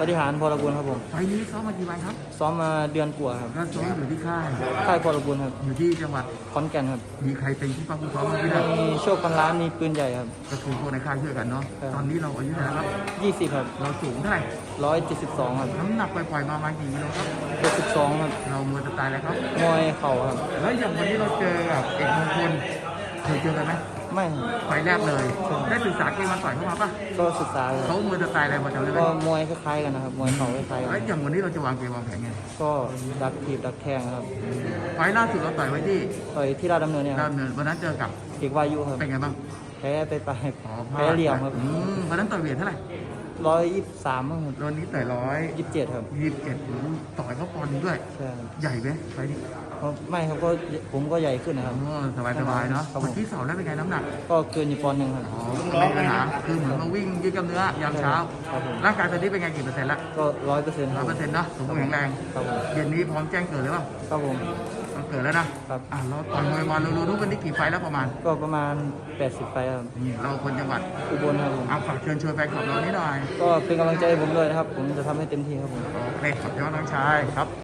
ปฏิหารพลกุลครับผมไฟล์นี้ซ้อมมากี่วันครับซ้อมมาเดือนกว่าครับก็ซ้อมอยู่ที่ค่ายค่ายพลกุลครับอยู่ที่จังหวัดขอนแก่นครับ มีใครเป็นที่ป้าผู้ซ้อมบ้างพี่นะมีโชคพันล้านมีปืนใหญ่ครับ ก็คือพวกในค่ายช่วยกันเนาะครับ ตอนนี้เราอายุเท่าไหร่ครับ20ครับเราสูงเท่าไหร่172ครับน้ำหนักปล่อยๆมาประมาณกี่กิโลครับ72ครับเรามือจะตายแล้วครับ มวยเข่าครับ แล้วอย่างวันนี้เราเจอกับเอกมงคลเคยเจอกันไหม ไม่ครับไฟล์แรกเลย ได้ศึกษาเกมมันต่อยเข้ามาปะก็ศึกษาคเขารับมือจะตายอะไรมาจำได้ไหมก็มวยคล้ายๆกันนะครับมวยเข่าคล้ายๆกัแล้วนอย่างวันนี้เราจะวางเกมวางแผนไงก็ดักถีบดักแข้งครับไฟล์ล่าสุดเราต่อยไว้ที่ต่อยที่ราชดำเนินเนี่ยคดารับวเนินวันนั้นเจอกับเอกวายุครับเป็นไงบ้างแพ้ไปไปอ๋อพลาแพ้ดเหลี่ยมครับอืมวันนั้นต่อยเวทเท่าไหร่ ร้อยยี่สิบสามครับวันนี้ต่อยร้อยยี่สิบเจ็ดครับยี่สิบเจ็ดต่อยเขาปอนด์ด้วย ใช่ครับใหญ่ไหมไฟล์นี้เพราะไม่ครับก็ผมก็ใหญ่ขึ้นนะครับอ๋อสบายสบายๆเนาะครับผมเมื่อกี้สอบแล้วเป็นไงน้ำหนักก็เกินอยู่ปอนด์หนึ่งครับ อ๋อไม่มีปัญหาคือเหมือนมาวิ่งยืดกล้ามเนื้อยามเช้า ครับผม ร่างกายตอนนี้เป็นไงกี่เปอร์เซ็นต์ละก็ร้อยเปอร์เซ็นต์คร้รัอบยเปอร์เซ็นต์เนาะสมบูรณ์แข็งแรง ครับผมเย็นนี้พร้อมแจ้งเกิดเลยป่ะ ครับผม ต้องเกิดแล้วนะครับอะเราต่อยมวยมาเรารู้กันนี่กี่ไฟล์แล้วประมาณ ก็ประมาณ 80 ไฟล์ครับนี่เราคนจังหวัดอุบลครับผมเอาฝากเชิญชวนแฟนคลับเรานิดหน่อยก็เป็นกำลังใจให้ผมด้วยนะครับ ผมจะทำให้เต็มที่ครับผม โอเคขอบคุณน้องชายครับ